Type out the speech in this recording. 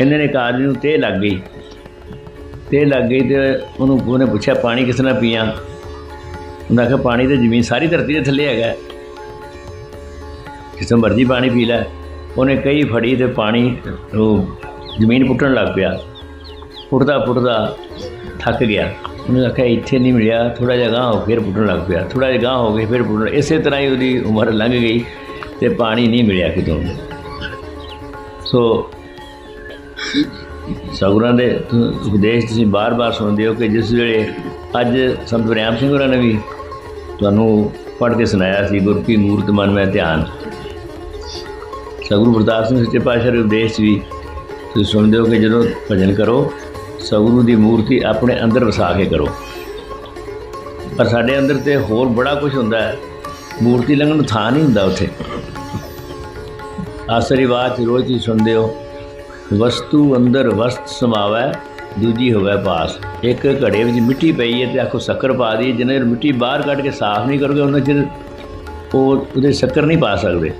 ਇਹਨਾਂ ਨੇ ਇੱਕ ਆਦਮੀ ਨੂੰ ਤੇ ਲੱਗ ਗਈ। ਤੇ ਲੱਗ ਗਈ ਤੇ ਉਹਨੂੰ ਉਹਨੇ ਪੁੱਛਿਆ, ਪਾਣੀ ਕਿਸ ਨਾਲ ਪੀਆਂ? ਉਹਨਾਂ ਆਖਿਆ, ਪਾਣੀ ਤੇ ਜ਼ਮੀਨ ਸਾਰੀ ਧਰਤੀ ਦੇ ਥੱਲੇ ਹੈਗਾ। ਜਿਸ ਤੋਂ ਮਰਜ਼ੀ ਪਾਣੀ ਪੀ ਲੈ। ਉਹਨੇ ਕਈ ਫੜੀ ਤੇ ਪਾਣੀ ਉਹ ਜ਼ਮੀਨ ਪੁੱਟਣ ਲੱਗ ਪਿਆ। ਪੁੱਟਦਾ ਪੁੱਟਦਾ ਥੱਕ ਗਿਆ। ਉਹਨੇ ਆਖਿਆ, ਇੱਥੇ ਨਹੀਂ ਮਿਲਿਆ। ਥੋੜਾ ਜਿਹਾ ਗਾਂਹ ਹੋ ਕੇ ਫਿਰ ਪੁੱਟਣ ਲੱਗ ਪਿਆ। ਥੋੜਾ ਜਿਹਾ ਗਾਂਹ ਹੋ ਕੇ ਫਿਰ ਪੁੱਟਣ, ਇਸੇ ਤਰ੍ਹਾਂ ਹੀ ਉਹਦੀ ਉਮਰ ਲੰਘ ਗਈ ਤੇ ਪਾਣੀ ਨਹੀਂ ਮਿਲਿਆ ਕਿਤੋਂ। ਸੋ ਸਗੁਰਾਂ ਦੇ ਉਪਦੇਸ਼ ਤੁਸੀਂ ਬਾਰ-ਬਾਰ ਸੁਣਦੇ ਹੋ ਕਿ ਜਿਸ ਵੇਲੇ ਅੱਜ ਸੰਤ ਵਰਿਆਮ ਸਿੰਘ ਹੋਰਾਂ ਨੇ ਵੀ ਤੁਹਾਨੂੰ ਪੜ੍ਹ ਕੇ ਸੁਣਾਇਆ ਸੀ, ਗੁਰ ਕੀ ਮੂਰਤ ਮਨ ਮੈਂ ਧਿਆਨ। ਸਗੁਰੂ ਗੁਰਦਾਸ ਸਿੰਘ ਸੱਚੇ ਪਾਤਸ਼ਾਹ ਦੇ ਉਪਦੇਸ਼ ਵੀ ਤੁਸੀਂ ਸੁਣਦੇ ਹੋ ਕਿ ਜਦੋਂ ਭਜਨ ਕਰੋ, ਸਗੁਰੂ ਦੀ ਮੂਰਤੀ ਆਪਣੇ ਅੰਦਰ ਵਸਾ ਕੇ ਕਰੋ। ਪਰ ਸਾਡੇ ਅੰਦਰ ਤੇ ਹੋਰ ਬੜਾ ਕੁਝ ਹੁੰਦਾ ਹੈ। ਮੂਰਤੀ ਲੰਘਣ ਨੂੰ ਥਾਂ ਨਹੀਂ ਹੁੰਦਾ ਉੱਥੇ। ਆਸਰੀ ਬਾਤ ਰੋਜ਼ ਹੀ ਸੁਣਦੇ ਹੋ ਵਸਤੂ ਅੰਦਰ ਵਸਤ ਸਮਾਵੈ, ਦੂਜੀ ਹੋਵੇ ਪਾਸ ਇੱਕ ਘੜੇ ਵਿੱਚ ਮਿੱਟੀ ਪਈ ਹੈ ਤੇ ਆਖੋ ਸ਼ੱਕਰ ਪਾ ਦੀ ਜਿੰਨੇ ਚਿਰ ਮਿੱਟੀ ਬਾਹਰ ਕੱਢ ਕੇ ਸਾਫ਼ ਨਹੀਂ ਕਰੋਗੇ, ਉਹਨਾਂ ਚਿਰ ਉਹ ਉਹਦੇ ਸ਼ੱਕਰ ਨਹੀਂ ਪਾ ਸਕਦੇ।